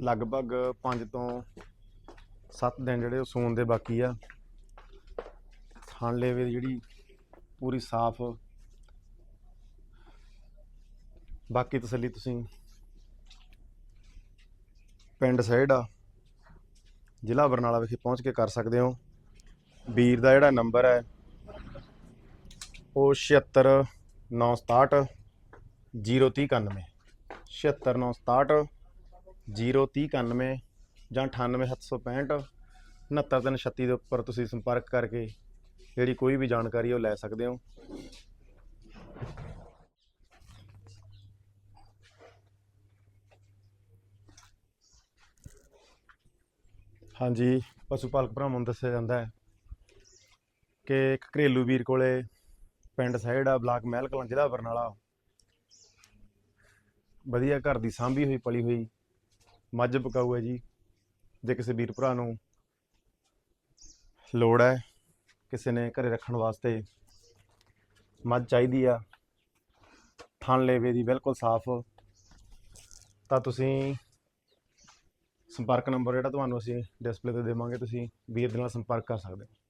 ਲਗਭਗ 5 ਤੋਂ 7 ਦਿਨ ਜਿਹੜੇ ਉਹ ਸੌਣ ਦੇ ਬਾਕੀ ਆ। ਥਣ ਲੇਵੇ ਦੀ ਜਿਹੜੀ ਪੂਰੀ ਸਾਫ਼। ਬਾਕੀ ਤਸੱਲੀ ਤੁਸੀਂ ਪਿੰਡ ਸਾਈਡ ਆ। ਜ਼ਿਲ੍ਹਾ ਬਰਨਾਲਾ ਵਿਖੇ ਪਹੁੰਚ ਕੇ ਕਰ ਸਕਦੇ ਹੋ। ਵੀਰ ਦਾ ਜਿਹੜਾ ਨੰਬਰ ਹੈ, ਉਹ 76967 0391 76967 0391 ਜਾਂ 98765 69336 ਦੇ ਉੱਪਰ ਤੁਸੀਂ ਸੰਪਰਕ ਕਰਕੇ ਜਿਹੜੀ ਕੋਈ ਵੀ ਜਾਣਕਾਰੀ ਉਹ ਲੈ ਸਕਦੇ ਹੋ। ਹਾਂਜੀ ਪਸ਼ੂ ਪਾਲਕ ਭਰਾਵਾਂ ਨੂੰ ਦੱਸਿਆ ਜਾਂਦਾ ਹੈ ਕਿ ਇੱਕ ਘਰੇਲੂ ਵੀਰ ਕੋਲੇ ਪਿੰਡ ਸਾਈਡ ਆ ਬਲਾਕ ਮਹਿਲ ਕਲਾਂ ਜ਼ਿਲ੍ਹਾ ਬਰਨਾਲਾ, ਵਧੀਆ ਘਰ ਦੀ ਸਾਂਭੀ ਹੋਈ, ਪਲੀ ਹੋਈ ਮੱਝ ਪਕਾਊ ਹੈ ਜੀ, ਜੇ ਕਿਸੇ ਵੀਰ ਭਰਾ ਨੂੰ ਲੋੜ ਹੈ, ਕਿਸੇ ਨੇ ਘਰੇ ਰੱਖਣ ਵਾਸਤੇ ਮੱਝ ਚਾਹੀਦੀ ਆ, ਥਣ ਲੇਵੇ ਦੀ ਬਿਲਕੁਲ ਸਾਫ਼, ਤਾਂ ਤੁਸੀਂ ਸੰਪਰਕ ਨੰਬਰ ਜਿਹੜਾ ਤੁਹਾਨੂੰ ਅਸੀਂ ਡਿਸਪਲੇ ਤੇ ਦੇਵਾਂਗੇ, ਤੁਸੀਂ ਵੀਰ ਦੇ ਨਾਲ ਸੰਪਰਕ ਕਰ ਸਕਦੇ ਹੋ।